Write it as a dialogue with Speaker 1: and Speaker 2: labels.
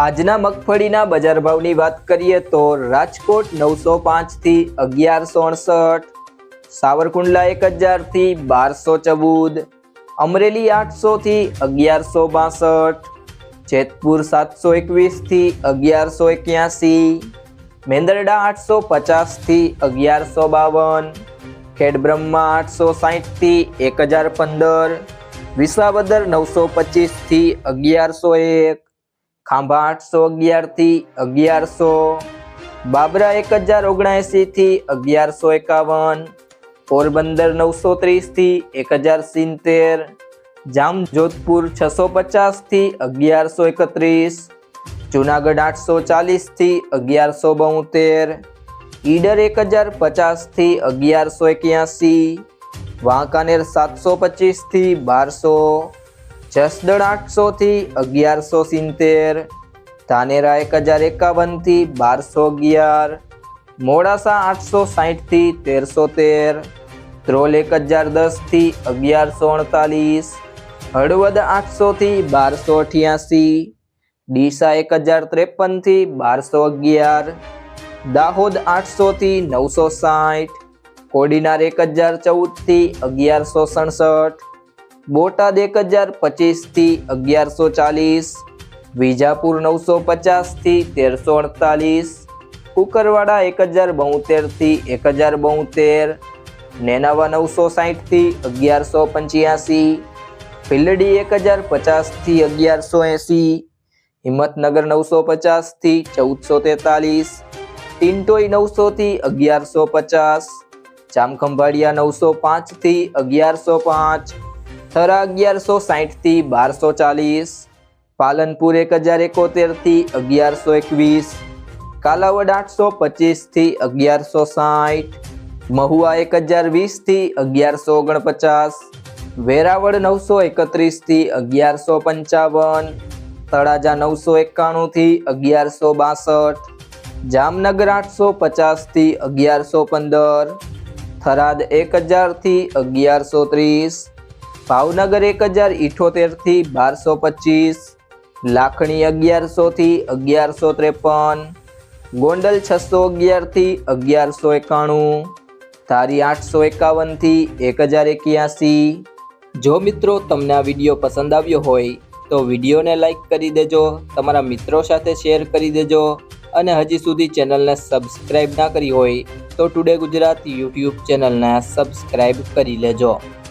Speaker 1: આજના મગફળીના બજાર ભાવની વાત કરીએ તો રાજકોટ નવસો પાંચથી અગિયારસો અડસઠ, સાવરકુંડલા એક હજારથી બારસો ચૌદ, અમરેલી આઠસોથી અગિયારસો બાસઠ, જેતપુર સાતસો એકવીસથી અગિયારસો એક્યાસી, મેંદરડા આઠસો પચાસથી અગિયારસો બાવન, ખેડબ્રહ્મા આઠસો સાહીઠથી એક હજાર પંદર, વિસાવદર નવસો પચીસથી અગિયારસો એક ખાંભા આઠસો અગિયારથી અગિયારસો, બાબરા એક હજાર ઓગણએંસીથી અગિયારસો એકાવન, પોરબંદર નવસો ત્રીસથી એક હજાર સિત્તેર જામ જોધપુર છસો પચાસથી અગિયારસો એકત્રીસ, જુનાગઢ આઠસો ચાલીસથી અગિયારસો બોતેર, ઈડર એક હજાર પચાસથી અગિયારસો એક્યાસી, વાંકાનેર સાતસો પચીસથી બારસો જસદણ આઠસોથી અગિયારસો સિત્તેર, ધાનેરા એક હજાર એકાવનથી બારસો અગિયાર, મોડાસા આઠસો સાહીઠથી તેરસો તેર, ધ્રોલ એક હજાર દસથી અગિયારસો અડતાલીસ, હળવદ આઠસોથી બારસો અઠ્યાસી, ડીસા એક હજાર ત્રેપનથી બારસો અગિયાર, દાહોદ આઠસોથી નવસો સાઠ કોડીનાર એક હજાર ચૌદથી અગિયારસો સડસઠ બોટાદ એક હજાર પચીસથી અગિયારસો ચાલીસ, વિજાપુર નવસો પચાસથી તેરસો અડતાલીસ, કુકરવાડા એક હજાર બોતેરથી એક હજાર બોતેર નેનાવા નવસો સાહીઠથી અગિયારસો પંચ્યાસી ભીલડી એક હજાર પચાસથી અગિયારસો એંસી, હિંમતનગર નવસો પચાસથી ચૌદસો તેતાલીસ ટિન્ટોઈ નવસોથી અગિયારસો પચાસ, જામખંભાળિયા નવસો પાંચથી અગિયારસો પાંચ થરા અગિયારસો સાહીઠથી બારસો ચાલીસ, પાલનપુર એક હજાર એકોતેરથી અગિયારસો એકવીસ, કાલાવડ આઠસો પચીસથી અગિયારસો સાઠ મહુવા એક હજાર વીસથી અગિયારસો ઓગણપચાસ, વેરાવળ નવસો એકત્રીસથી અગિયારસો પંચાવન, તળાજા નવસો એકાણુંથી અગિયારસો બાસઠ, જામનગર આઠસો પચાસથી અગિયારસો પંદર, થરાદ એક હજારથી અગિયારસો ત્રીસ ભાવનગર એક હજાર ઇઠોતેરથી બારસો પચીસ, લાખણી અગિયારસોથી અગિયારસો ત્રેપન, ગોંડલ છસો અગિયારથી અગિયારસો એકાણું, ધારી આઠસો એકાવનથી એક હજાર એક્યાસી. જો મિત્રો તમને આ વીડિયો પસંદ આવ્યો હોય, તો વિડીયોને લાઈક કરી દેજો, તમારા મિત્રો સાથે શેર કરી દેજો, અને હજી સુધી ચેનલને સબસ્ક્રાઈબ ના કરી હોય, તો ટુડે ગુજરાત યુટ્યુબ ચેનલને સબસ્ક્રાઈબ કરી લેજો.